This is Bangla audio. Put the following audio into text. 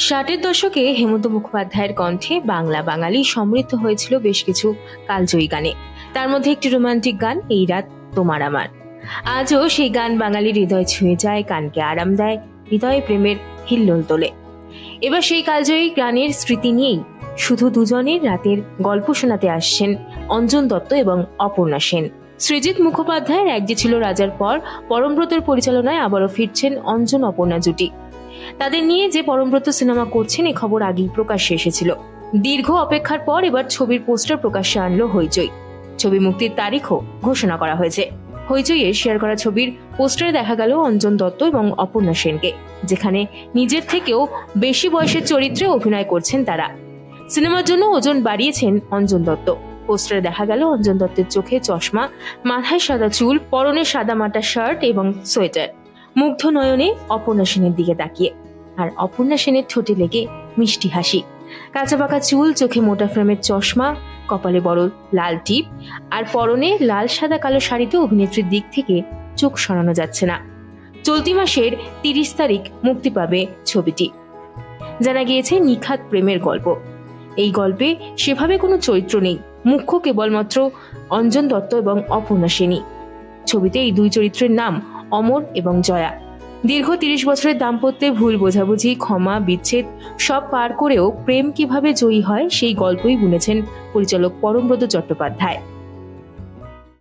ষাটের দশকে হেমন্ত মুখোপাধ্যায়ের কণ্ঠে বাংলা বাঙালি সমৃদ্ধ হয়েছিল বেশ কিছু কালজয়ী গানে। তার মধ্যে একটি রোমান্টিক গান, এই রাত তোমার আমার। আজও সেই গান বাঙালির হৃদয় ছুঁয়ে যায়, কানকে আরাম দেয়, হৃদয়ে প্রেমের হিল্লোল তোলে। এবার সেই কালজয়ী গানের স্মৃতি নিয়েই শুধু দুজনের রাতের গল্প শোনাতে আসছেন অঞ্জন দত্ত এবং অপর্ণা সেন। সৃজিত মুখোপাধ্যায়ের এক যে ছিল রাজার পর, পরমব্রতের পরিচালনায় আবারও ফিরছেন অঞ্জন অপর্ণা জুটি। তাদের নিয়ে যে পরমব্রত সিনেমা করছেন, এ খবর আগেই প্রকাশ্যে এসেছিল। দীর্ঘ অপেক্ষার পর এবার ছবির পোস্টার প্রকাশ্যে আনলো হইচই। ছবি মুক্তির তারিখও ঘোষণা করা হয়েছে। হইচইয়ে শেয়ার করা ছবির পোস্টারে দেখা গেল অঞ্জন দত্ত এবং অপর্ণা সেনকে, যেখানে নিজের থেকেও বেশি বয়সের চরিত্রে অভিনয় করছেন তারা। সিনেমার জন্য ওজন বাড়িয়েছেন অঞ্জন দত্ত। পোস্টারে দেখা গেল অঞ্জন দত্তের চোখে চশমা, মাথায় সাদা চুল, পরনে সাদা মাটা শার্ট এবং সোয়েটার। মুগ্ধ নয়নে অপর্ণা সেনের দিকে তাকিয়ে। আর অপর্ণা সেনের ঠোঁটে লেগে মিষ্টি হাসি। কাঁচা পাকা চুল, চোখে মোটা ফ্রেমের চশমা, কপালে বড় লাল টিপ, আর পরনে লাল, সাদা, কালো শাড়িতে অভিনেত্রীর দিক থেকে চোখ সরানো যাচ্ছে না। চলতি মাসের তিরিশ তারিখ মুক্তি পাবে ছবিটি। জানা গিয়েছে নিখাত প্রেমের গল্প। এই গল্পে সেভাবে কোনো চরিত্র নেই, মুখ্য কেবলমাত্র অঞ্জন দত্ত এবং অপর্ণা সেনী ছবিতে এই দুই চরিত্রের নাম অমর এবং জয়া। দীর্ঘ তিরিশ বছরের দাম্পত্যে ভুল বোঝাবুঝি, ক্ষমা, বিচ্ছেদ সব পার করেও প্রেম কীভাবে জয়ী হয় সেই গল্পই বুনেছেন পরিচালক পরমব্রত চট্টোপাধ্যায়।